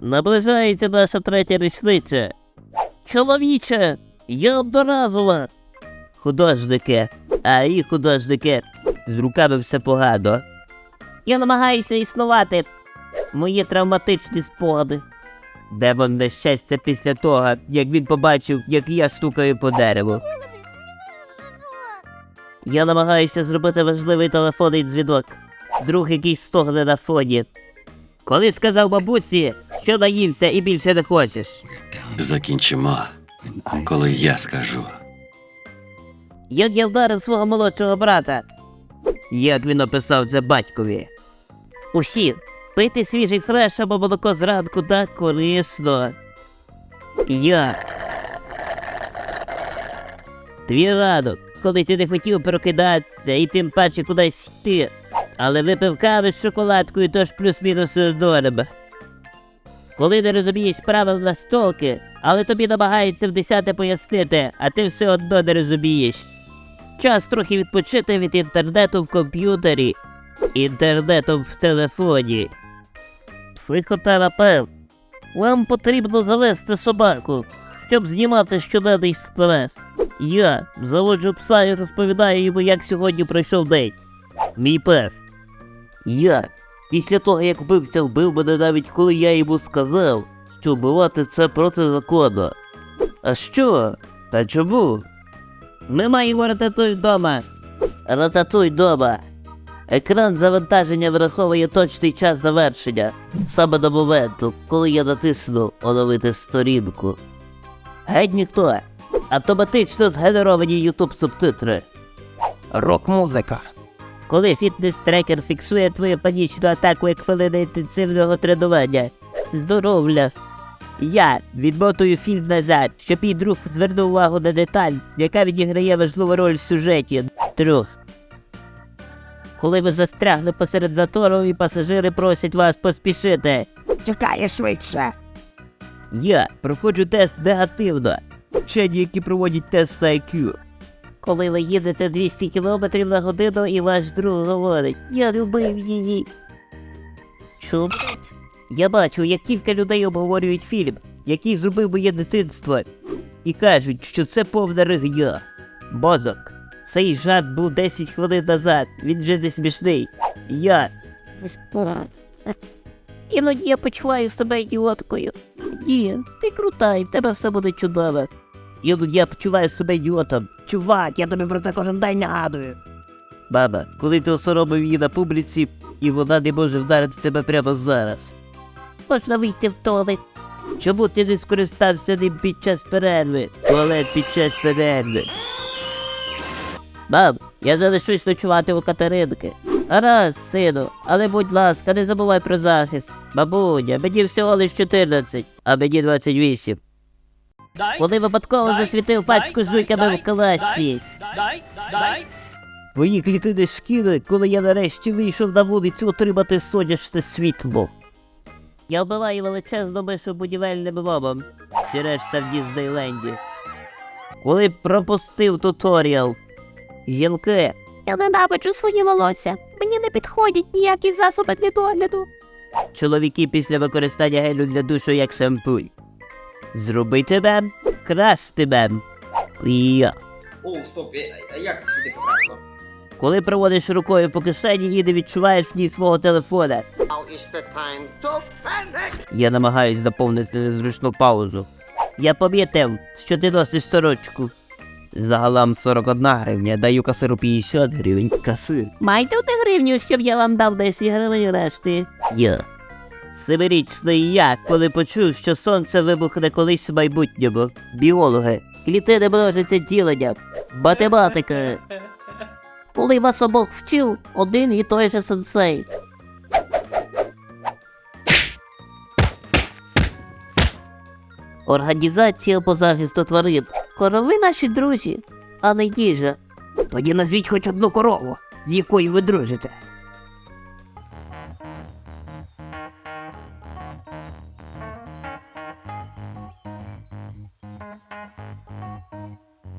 Наближається наша третя річниця. Чоловіче, я одноразова. Художники, а і художники. З руками все погано. Я намагаюся існувати. Мої травматичні спогади. Демон нещастя після того, як він побачив, як я стукаю по дереву. Я намагаюся зробити важливий телефонний дзвінок. Друг якийсь стогне на фоні. Коли сказав бабусі, що наївся і більше не хочеш. Закінчимо, коли я скажу. Як я вдарив свого молодшого брата. Як він описав це батькові. Усі, пити свіжий фреш або молоко зранку так корисно. Я. Твій ранок, коли ти не хотів прокидатися і тим паче кудись йти, але випив кави з шоколадкою, тож плюс-мінус норм. Коли не розумієш правил настолки, але тобі намагаються в десяте пояснити, а ти все одно не розумієш. Час трохи відпочити від інтернету в комп'ютері, інтернетом в телефоні. Психотерапевт. Вам потрібно завести собаку, щоб знімати щоденний стрес. Я заводжу пса і розповідаю йому, як сьогодні пройшов день. Мій пес. Я після того, як вбивця вбив мене навіть коли я йому сказав, що вбивати це протизаконно. А що? Та чому? Ми маємо рататуй вдома. Рататуй вдома. Екран завантаження враховує точний час завершення, саме до моменту, коли я натисну оновити сторінку. Геть ніхто. Автоматично згенеровані YouTube субтитри. Рок-музика. Коли фітнес-трекер фіксує твою панічну атаку як хвилина інтенсивного тренування. Здоровля. Я відмотую фільм назад, щоб мій друг звернув увагу на деталь, яка відіграє важливу роль в сюжеті. Друг. Коли ви застрягли посеред затору і пасажири просять вас поспішити. Чекає швидше. Я проходжу тест негативно. Вчені, які проводять тест на IQ. Коли ви їдете 200 км на годину і ваш друг говорить, я любив її. Що? Я бачу, як кілька людей обговорюють фільм, який зробив моє дитинство, і кажуть, що це повна ригня. Бозок. Цей жарт був 10 хвилин назад, він вже не смішний. Я. Іноді я почуваю себе ідіоткою. Ні, ти крута, і в тебе все буде чудово. Іноді я почуваю себе ідіотом. Чувак, я тобі про це кожен день нагадую. Баба, коли ти осоромив її на публіці, і вона не може вдарити тебе прямо зараз. Можна вийти в туалет. Чому ти не скористався ним під час перерви? Туалет під час перерви. Мам, я залишусь ночувати у Катеринки. Гаразд, сину, але будь ласка, не забувай про захист. Бабуня, мені всього лиш 14, а мені 28. Коли випадково засвітив пачку з жуйками в класі. Дай, дай, Твої клітини шкіри, коли я нарешті вийшов на вулицю отримати сонячне світло. Я вбиваю величезну мишу будівельним ломом. Всі решта в Діснейленді. Коли пропустив туторіал. Жінки, Я ненавиджу свої волосся. Мені не підходять ніякі засоби для догляду. чоловіки після використання гелю для душу як шампунь. Красти мем. Я. О, стоп, а як це сюди потрапило? Коли проводиш рукою по кишені і не відчуваєш в ній свого телефона. Now is the time to panic! Я намагаюсь заповнити незручну паузу. Я помітив, що ти носиш сорочку. Загалом 41 гривня, даю касиру 50 гривень. Касир. Майте одну гривню, щоб я вам дав 10 гривень решти. Я. Семирічний я, коли почув, що сонце вибухне колись в майбутньому. Біологи. Клітини множаться діленням. Математика. Коли вас обох вчив, один і той же сенсей. Організація по захисту тварин. Корови наші друзі, а не їжа. Тоді назвіть хоч одну корову, з якою ви дружите.